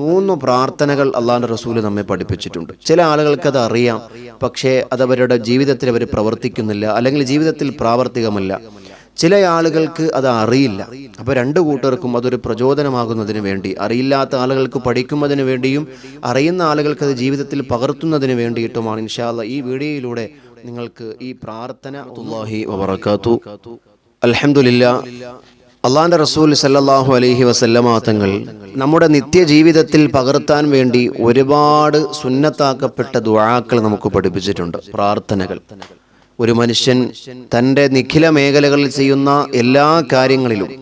മൂന്ന് പ്രാർത്ഥനകൾ അള്ളാഹുന്റെ റസൂൽ നമ്മെ പഠിപ്പിച്ചിട്ടുണ്ട്. ചില ആളുകൾക്ക് അത് അറിയാം പക്ഷേ അത് അവരുടെ ജീവിതത്തിൽ അവർ പ്രവർത്തിക്കുന്നില്ല അല്ലെങ്കിൽ ജീവിതത്തിൽ പ്രാവർത്തികമല്ല. ചില ആളുകൾക്ക് അത് അറിയില്ല. അപ്പോൾ രണ്ട് കൂട്ടർക്കും അതൊരു പ്രചോദനമാകുന്നതിന് വേണ്ടി അറിയില്ലാത്ത ആളുകൾക്ക് പഠിക്കുന്നതിന് വേണ്ടിയും അറിയുന്ന ആളുകൾക്ക് അത് ജീവിതത്തിൽ പകർത്തുന്നതിന് വേണ്ടിയിട്ടുമാണ്. ഇൻഷാല്ല ഈ വീഡിയോയിലൂടെ നിങ്ങൾക്ക് ഈ പ്രാർത്ഥന അല്ലാഹി അള്ളാന്റെ റസൂൽ സല്ലാഹു അലഹി വസല്ലമ തങ്ങൾ നമ്മുടെ നിത്യജീവിതത്തിൽ പകർത്താൻ വേണ്ടി ഒരുപാട് സുന്നത്താക്കപ്പെട്ട ദുഴാക്കൾ നമുക്ക് പഠിപ്പിച്ചിട്ടുണ്ട് പ്രാർത്ഥനകൾ. ഒരു മനുഷ്യൻ തന്റെ നിഖില മേഖലകളിൽ ചെയ്യുന്ന എല്ലാ കാര്യങ്ങളിലും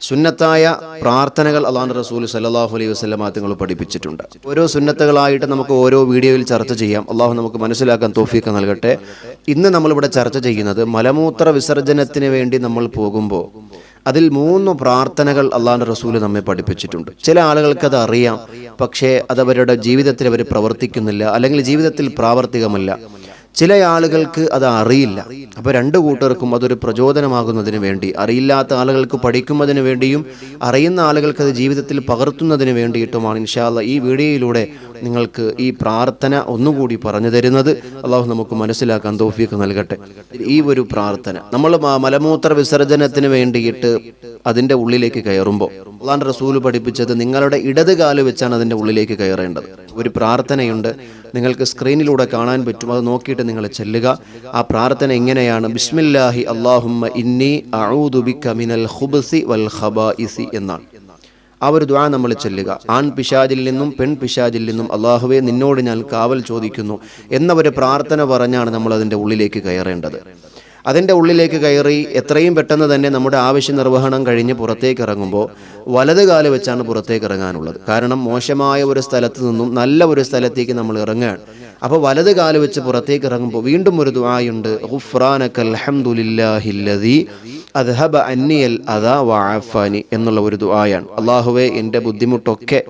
സുന്നത്തായ പ്രാർത്ഥനകൾ അള്ളാഹു റസൂൽ സല്ലാഹു അലൈഹി വസ്ലമാങ്ങൾ പഠിപ്പിച്ചിട്ടുണ്ട്. ഓരോ സുന്നത്തുകളായിട്ട് നമുക്ക് ഓരോ വീഡിയോയിൽ ചർച്ച ചെയ്യാം. അള്ളാഹു നമുക്ക് മനസ്സിലാക്കാൻ തോഫീക്ക നൽകട്ടെ. ഇന്ന് നമ്മളിവിടെ ചർച്ച ചെയ്യുന്നത് മലമൂത്ര വിസർജനത്തിന് വേണ്ടി നമ്മൾ പോകുമ്പോൾ അതിൽ മൂന്ന് പ്രാർത്ഥനകൾ അള്ളാഹുന്റെ റസൂൽ നമ്മെ പഠിപ്പിച്ചിട്ടുണ്ട്. ചില ആളുകൾക്ക് അത് അറിയാം പക്ഷേ അത് അവരുടെ ജീവിതത്തിൽ അവർ പ്രവർത്തിക്കുന്നില്ല അല്ലെങ്കിൽ ജീവിതത്തിൽ പ്രാവർത്തികമല്ല. ചില ആളുകൾക്ക് അത് അറിയില്ല. അപ്പോൾ രണ്ട് കൂട്ടർക്കും അതൊരു പ്രചോദനമാകുന്നതിന് വേണ്ടി അറിയില്ലാത്ത ആളുകൾക്ക് പഠിക്കുന്നതിന് വേണ്ടിയും അറിയുന്ന ആളുകൾക്ക് അത് ജീവിതത്തിൽ പകർത്തുന്നതിന് വേണ്ടിയിട്ടുമാണ് ഇൻഷാല്ല ഈ വീഡിയോയിലൂടെ നിങ്ങൾക്ക് ഈ പ്രാർത്ഥന ഒന്നുകൂടി പറഞ്ഞു തരുന്നത്. അള്ളാഹു നമുക്ക് മനസ്സിലാക്കാൻ തോഫിയൊക്കെ നൽകട്ടെ. ഈ ഒരു പ്രാർത്ഥന നമ്മൾ മലമൂത്ര വിസർജനത്തിന് വേണ്ടിയിട്ട് അതിന്റെ ഉള്ളിലേക്ക് കയറുമ്പോൾ അള്ളാൻ റസൂൽ പഠിപ്പിച്ചത് നിങ്ങളുടെ ഇടത് കാൽ വെച്ചാണ് അതിന്റെ ഉള്ളിലേക്ക് കയറേണ്ടത്. ഒരു പ്രാർത്ഥനയുണ്ട്. നിങ്ങൾക്ക് സ്ക്രീനിലൂടെ കാണാൻ പറ്റും. അത് നോക്കിയിട്ട് നിങ്ങൾ ചെല്ലുക. ആ പ്രാർത്ഥന എങ്ങനെയാണ്? ബിസ്മില്ലാഹി അള്ളാഹുമ്മ ഇന്നി അഊദുബിക മിനൽ ഖുബ്സി വൽ ഖബാഇസി എന്നാണ്. ആ ഒരു ദ്വാ നമ്മൾ ചെല്ലുക. ആൺ പിശാജിൽ നിന്നും പെൺ പിശാജിൽ നിന്നും അള്ളാഹുവെ നിന്നോട് ഞാൻ കാവൽ ചോദിക്കുന്നു. എന്ന ഒരു പ്രാർത്ഥന പറഞ്ഞാണ് നമ്മൾ അതിന്റെ ഉള്ളിലേക്ക് കയറേണ്ടത്. അതിന്റെ ഉള്ളിലേക്ക് കയറി എത്രയും പെട്ടെന്ന് തന്നെ നമ്മുടെ ആവശ്യ നിർവഹണം കഴിഞ്ഞ് പുറത്തേക്ക് ഇറങ്ങുമ്പോൾ വലത് കാൽ വെച്ചാണ് പുറത്തേക്ക് ഇറങ്ങാനുള്ളത് കാരണം മോശമായ ഒരു സ്ഥലത്ത് നിന്നും നല്ല ഒരു സ്ഥലത്തേക്ക് നമ്മൾ ഇറങ്ങുകയാണ്. അപ്പോൾ വലത് കാൽ വെച്ച് പുറത്തേക്ക് ഇറങ്ങുമ്പോൾ വീണ്ടും ഒരു ദുആയുണ്ട്. ഹുഫ്രാനക്കൽ അൽഹംദുലില്ലാഹില്ലദീ അദ്ഹബ അന്നിയൽ അദാ വഅഫാനി എന്നുള്ള ഒരു ദുആയാണ്. അള്ളാഹുവെ എന്റെ ബുദ്ധിമുട്ടൊക്കെ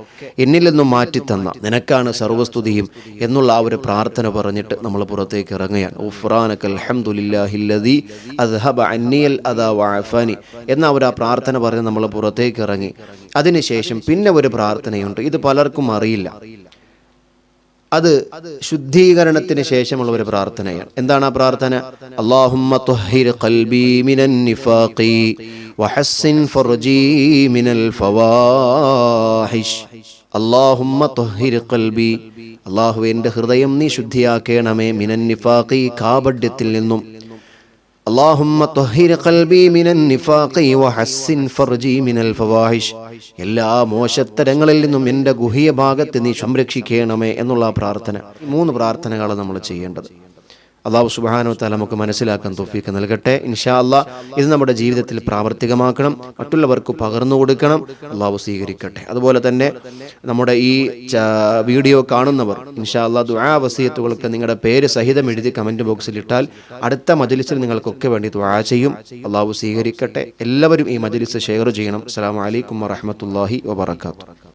എന്നിൽ നിന്നും മാറ്റിത്തന്ന. നിനക്കാണ് സർവസ്തുതിയും എന്നുള്ള ആ ഒരു പ്രാർത്ഥന പറഞ്ഞിട്ട് നമ്മൾ പുറത്തേക്ക് ഇറങ്ങുകയാണ്. ഉഫ്രാനക അൽഹംദുലില്ലാഹില്ലദീ അദ്ഹബ അന്നിയൽ അദാ വഅഫാനി എന്ന ഒരു ആ പ്രാർത്ഥന പറഞ്ഞ് നമ്മൾ പുറത്തേക്ക് ഇറങ്ങി. അതിനുശേഷം പിന്നെ ഒരു പ്രാർത്ഥനയുണ്ട്. ഇത് പലർക്കും അറിയില്ല. അത് ശുദ്ധീകരണത്തിന് ശേഷമുള്ള ഒരു പ്രാർത്ഥനയാണ്. എന്താണ് ആ പ്രാർത്ഥന? അല്ലാഹുമ്മ തുഹിർ ഫർജി മിനൽ ഫവാഹിഷ്. എന്റെ ഹൃദയം നീ ശുദ്ധിയാക്കേണമേ മിനൻ നിഫാഖി കാപഡ്യത്തിൽ നിന്നും. എല്ലാ മോശത്തരങ്ങളിൽ നിന്നും എന്റെ ഗുഹ്യ ഭാഗത്ത് നീ സംരക്ഷിക്കണമേ എന്നുള്ള പ്രാർത്ഥന. മൂന്ന് പ്രാർത്ഥനകളാണ് നമ്മൾ ചെയ്യേണ്ടത്. അള്ളാഹു സുബാനോ താല നമുക്ക് മനസ്സിലാക്കാൻ തോഫീക്ക് നൽകട്ടെ. ഇൻഷാ അല്ലാ ഇത് നമ്മുടെ ജീവിതത്തിൽ പ്രാവർത്തികമാക്കണം. മറ്റുള്ളവർക്ക് പകർന്നു കൊടുക്കണം. അള്ളാഹു സ്വീകരിക്കട്ടെ. അതുപോലെ തന്നെ നമ്മുടെ ഈ വീഡിയോ കാണുന്നവർ ഇൻഷാ അല്ലാ ദുആ വസീയത്തുകൾക്ക് നിങ്ങളുടെ പേര് സഹിതം എഴുതി കമന്റ് ബോക്സിൽ ഇട്ടാൽ അടുത്ത മജലിസിൽ നിങ്ങൾക്കൊക്കെ വേണ്ടി ദുആ ചെയ്യും. അള്ളാഹു സ്വീകരിക്കട്ടെ. എല്ലാവരും ഈ മജലിസ് ഷെയർ ചെയ്യണം. അസ്സാം അലൈക്കും വറഹ്മത്തുള്ളാഹി വബറകാതുഹു.